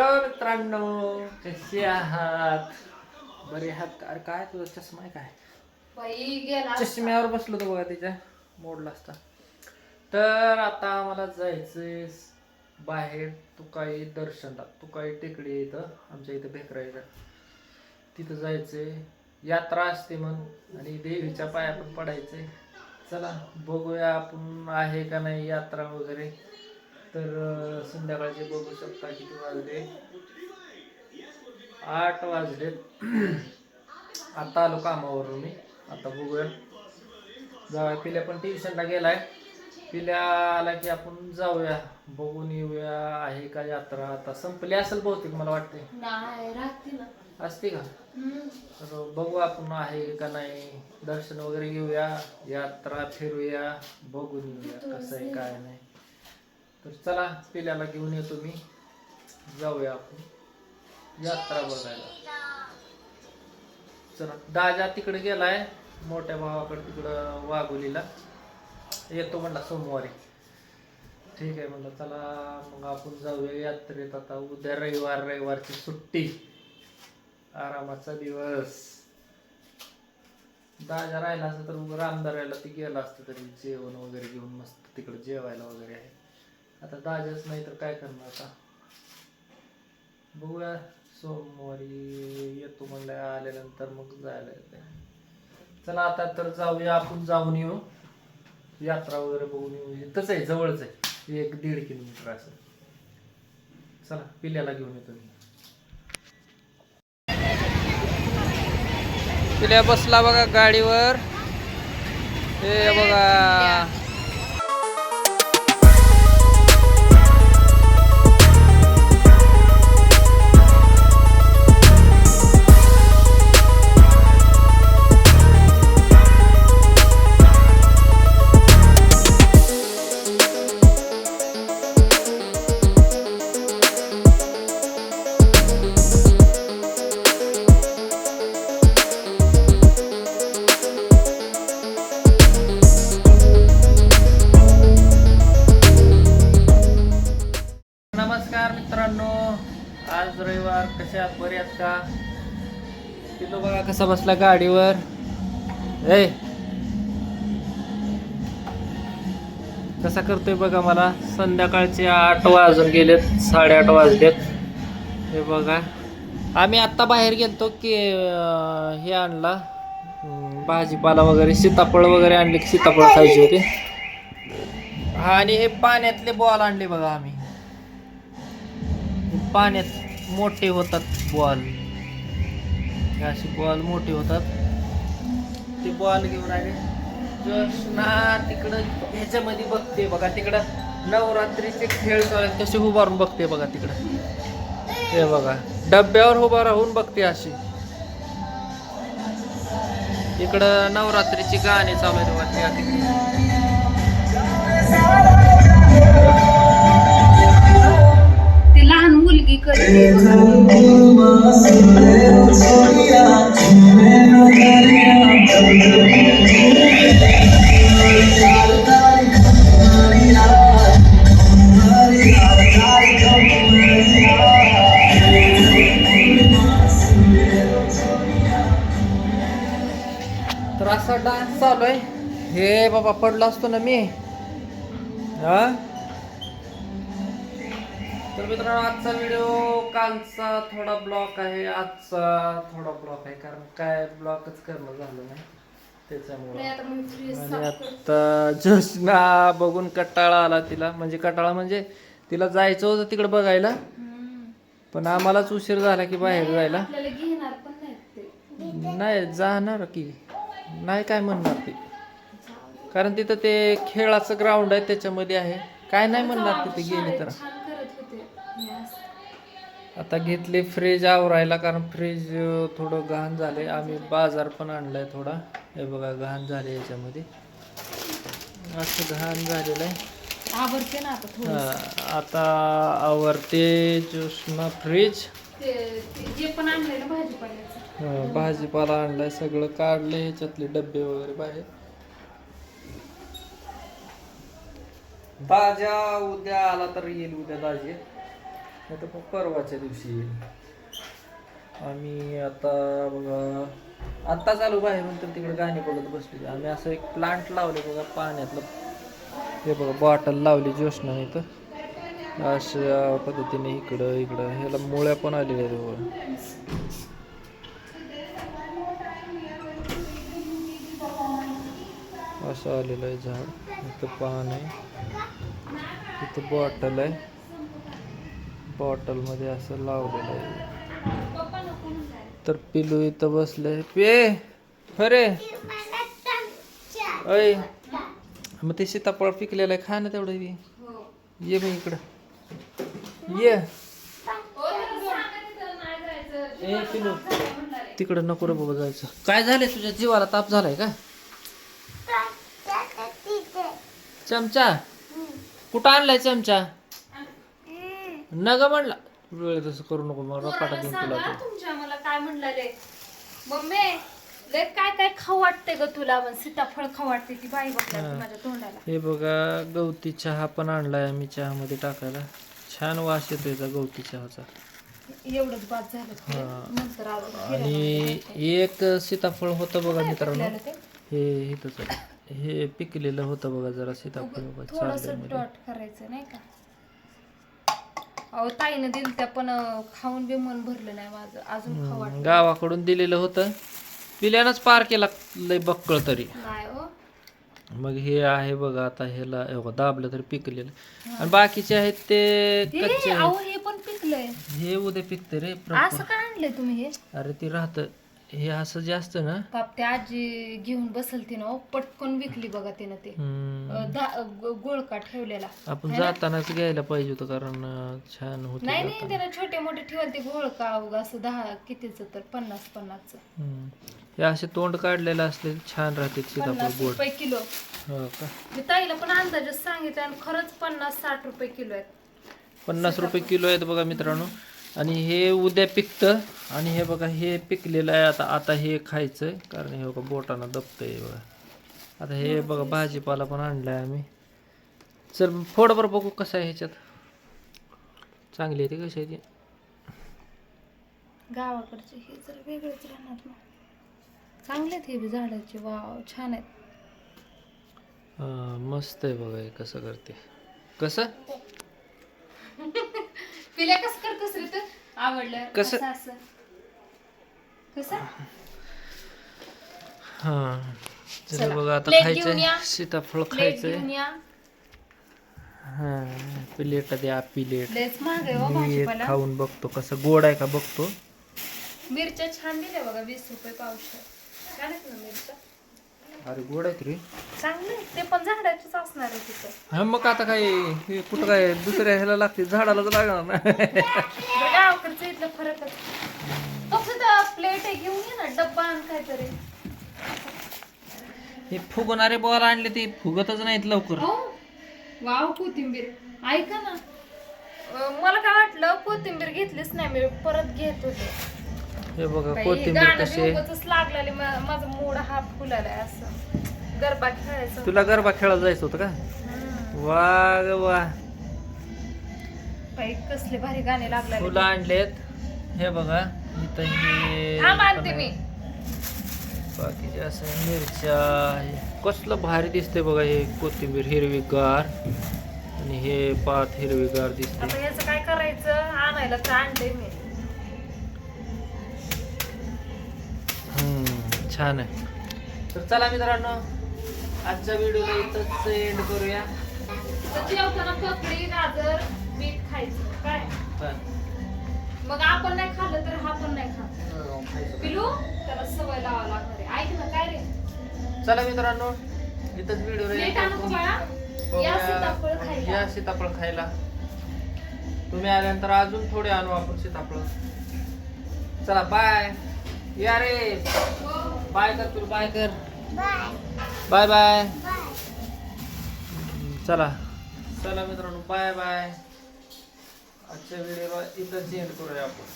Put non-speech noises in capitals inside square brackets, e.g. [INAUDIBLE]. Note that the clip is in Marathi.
तर मित्रांनो कसे आहात? बरे आहात का? अरे काय तुझा चष्मा आहे काय? चष्म्यावर बसलो तो बघा तिच्या मोडला असता. तर आता आम्हाला जायचंय बाहेर तुकाई दर्शनला. तुकाई टेकडी इथं आमच्या इथं भेकरा इथं. तिथं जायचंय. यात्रा असते मग आणि देवीच्या पाया पण पडायचंय. चला बघूया आपण आहे का नाही यात्रा वगैरे. तर संध्याकाळचे बघू शकता किती वाजले. आठ वाजलेत [CLEARS THROAT] आता आलो कामावरून मी. आता बघूया. जाऊया. पिल्या पण ट्युशनला गेलाय. पिल्या आला की आपण जाऊया. बघून येऊया. आहे का यात्रा? आता संपली असेल बहुतेक मला वाटते असते का. तर बघू आपण आहे का नाही. दर्शन वगैरे घेऊया. यात्रा फिरूया. बघून येऊया कसं आहे काय नाही. तर चला पिल्याला घेऊन येतो मी. जाऊया आपण. यात्रा बघायला. चला दाजा तिकडे गेलाय मोठ्या भावाकडे तिकडं वाघोलीला. येतो म्हणला सोमवारी. ठीक आहे म्हणलं चला मग आपण जाऊया यात्रेत. आता उद्या रविवार रविवारची सुट्टी. आरामाचा दिवस. दाजा राहिला असतं तर रामदाराला ती गेला असतं तरी जेवण वगैरे घेऊन मस्त तिकडे जेवायला वगैरे आहे. आता दाजाच नाही तर काय करणार आता? बघूया. सोमवारी येतो म्हणलं आल्यानंतर मग जायला येते चला आता तर जाऊया आपण जाऊन येऊ. यात्रा वगैरे बघून येऊ. इथंच आहे जवळच आहे. एक दीड किलोमीटर असं. चला पिल्याला घेऊन येतो मी. पिल्या बसला बघा गाडीवर. हे बघा. नमस्कार मित्रांनो आज रविवार कसे आहात? बरे आहात का? पिलो बघा कसा बसला गाडीवर. ए कसा करतोय बघा मला? संध्याकाळचे आठ वाजून गेलेत साडेआठ वाजलेत. हे बघा. आम्ही आत्ता बाहेर गेलतो की हे आणला. भाजीपाला वगैरे सीताफळ वगैरे आणले की सीताफळ खायची होते. हा आणि हे पाण्यातले बॉल आणले बघा आम्ही. पाण्यात मोठे होतात बॉल. हे असे बॉल मोठे होतात. ते बॉल घेऊन आले जोशना तिकडं ह्याच्यामध्ये बघते बघा तिकडं नवरात्रीचे खेळ चालू तसे उभारून बघते बघा तिकडं. हे बघा डब्यावर उभा राहून बघते अशी. इकडं नवरात्रीची गाणी चालू आहेत बघा त्या तिकडे तर असा डान्स चालू आहे. हे बाबा पडलो असतो ना मी. हा? तर मित्रांनो आजचा व्हिडिओ कालचा थोडा ब्लॉक आहे. आजचा थोडा ब्लॉक आहे. कारण काय ब्लॉकच करणं झालं नाही. त्याच्यामुळे. आता जोशना बघून कटाळा आला तिला. म्हणजे कटाळा म्हणजे तिला जायचं होतं तिकडे बघायला. पण आम्हालाच उशीर झाला की बाहेर जायला. नाही जाणार की. नाही काय म्हणणार ते. कारण तिथं ते खेळाचं ग्राउंड आहे त्याच्यामध्ये आहे. काय नाही म्हणणार तिथे गेले तर छान करत होते हे असं. आता घेतले फ्रीज आवरायला कारण फ्रीज थोडं घाण झाले आम्ही बाजार पण आणलाय थोडा. हे बघा घाण झाले याच्यामध्ये. असं घाण झालेलं आहे. आवडते ना आता थोडं. आता आवरते ज्योष्णा फ्रीज ते ते जे पण आणलंय ना भाजीपाल्याचं. हा, भाजीपाला आणलाय. सगळं काढले ह्याच्यातले डब्बे वगैरे बाहेर. दाजा उद्या आला तर येईल उद्या दाजी नाही तर मग परवाच्या दिवशी येईल. आम्ही आता बघा आत्ता चालू बाहेर तर तिकडे गाणी बघत बसले आम्ही असं एक प्लांट लावले बघा पाण्यातलं. हे बघा बॉटल लावली ज्योष्णा इथं. अशा पद्धतीने इकडं इकडं. ह्याला मुळ्या पण आलेल्या आहेत बघा. असं आलेलं आहे झाड. इथं पान आहे. इथं बॉटल आहे. बॉटलमध्ये असं लावलेलं आहे. तर पिलू इथं बसलंय पे अरे. अय. मग ते सीताफळ पिकलेलं आहे. खा ना तेवढं बी. हो. ये मग इकडं. ये. हो. तिकडं नको रे बाबा जायचं. काय झालंय तुझ्या जीवाला ताप झालाय का? चमचा. कुठं आणलाय चमचा? नग म्हणला वेळ तसं करू नको मग रपाटा देऊन तुला सांगा तो. तुमच्या मला काय म्हणलेले मम्मी लय काय काय खाऊ वाटते ग तुला पण सीताफळ खाऊ वाटते ती बाई हा. माझ्या तोंडाला हे बघा गवती चहा पण आणलाय आम्ही चहामध्ये टाकायला छान वास येतो याचा गवती चहाचा एवढंच बाद झालं ते. नंतर अजून आणि एक सीताफळ होतं बघा मित्रांनो ते. हे इथंच आहे. हे पिकलेलं होतं बघा जरा सीताफळ बघा थोडस चाललंयमध्ये. डॉट करायचं नाही का अहो ताईनं दिलं त्या पण अं, खाऊन बी मन भरलं नाही माझं. अजून खाऊ गावाकडून दिलेलं होतं. पिल्यानंच पार केला लय बक्कळ तरी. नाही हो. मग हे आहे बघा आता ह्याला हे बघा, दाबलं तरी पिकलेलं. आणि बाकीचे आहेत ते हे कच्चे अहो हे पण पिकलंय. हे उद्या पिकते रे असं. काय आणलंय तुम्ही हे? अरे ते राहतं. हे असं जे असतं ना? बाप ते आजी घेऊन बसल तिनं अहो, पटकन विकली बघा तिनं ते. हम्म, अं, दा- अं, गो- गोळका ठेवलेला. आपण जातानाच घ्यायला पाहिजे होतं कारण अं, छान होते नाही नाही त्यानं छोटे मोठे ठेवले ते गोळका उगा असं दहा कितीच तर पन्नास पन्नासच. हम्म. हे असे तोंड काढलेलं असले छान राहते सीताफळ पन्नास गोड. रुपये किलो. हो का? मी ताईला पण अंदाजच सांगितलं आणि खरंच पन्नास साठ रुपये किलो आहेत. पन्नास रुपये किलो आहेत बघा मित्रांनो. आणि हे उद्या पिकतं आणि हे बघा हे पिकलेलं आहे. आता आता हे खायचं कारण हे बघा बोटानं दबतंय बघा. आता हे बघा भाजीपाला पण आणलाय आम्ही. चल फोड बरं बघू कसं आहे ह्याच्यात. चांगली आहे ती कशी आहे ती. गावाकडचे हे जर वेगळेच राहणार ना. चांगले आहेत हे बी झाडाचे. वाव छान आहेत. हा, मस्त आहे बघा हे कसं करते. कसं? कसं करतस रे तर आवडलं? कसं? असं कसं? हा. चला चला, बघा आता plate घेऊन या. खायचंय सीताफळ प्लेट खायचंय. घेऊन या. हा प्लेट द्या प्लेट. लयच महाग आहे हो मी एक भाजीपाला. खाऊन बघतो कसं गोड आहे का बघतो. मिरच्या छान दिल्या बघा वीस रुपये पावशे छान आहेत ना मिरच्या? अरे गोड आहेत रे. चांगले आहेत. ते पण झाडाचेच असणार आहे तिथं. हा मग आता काय हे कुठं काय दुसऱ्या ह्याला लागते झाडालाच लागणार ना. बरं, गावाकडचं इथलं फरकच फक्त प्लेट आहे घेऊन ये ना डब्बा आण काहीतरी. हे फुगणारे बॉल आणले ते फुगतच नाहीत लवकर. हो. वाव कोथिंबीर. ऐका ना. अं, मला काय वाटलं कोथिंबीर घेतलीच नाही मी परत घेत होते. हे बघा कोथिंबीर कशी लागलेलं माझा मूड हा असं. गरबा खेळायचं. तुला गरबा खेळायला जायचं होतं का. वा ग वा. बाई कसले भारी गाणे लागले फुलं आणलेत. हे बघा इथं हे थांब आणते पण मी. आहे. बाकीचे असं मिरच्या हे कसलं भारी दिसते बघा हे कोथिंबीर हिरवीगार. आणि हे पात हिरवीगार दिसते आता याचं काय करायचं? आणायला तर आणलंय मी. छान आहे. तर चला मित्रांनो आजच्या व्हिडिओला इथंच एंड करूया. तर जेवताना ककडी गाजर बीट खायचं. काय? मग आपण नाही खाल्लं तर हा पण नाही खात. पिलू त्याला सवय लावा लागणार आहे. ऐक ना काय रे? चला मित्रांनो इथंच व्हिडिओ प्लेट आणू का बाळा या सीताफळ खायला. या सीताफळ खायला. तुम्ही आल्यानंतर अजून थोडे आणू आपण सीताफळ. चला बाय या रे. हो. बाय कर तू बाय कर. बाय. बाय चला. चला मित्रांनो बाय बाय. आजच्या व्हिडिओला इथंच एंड करूया आपण.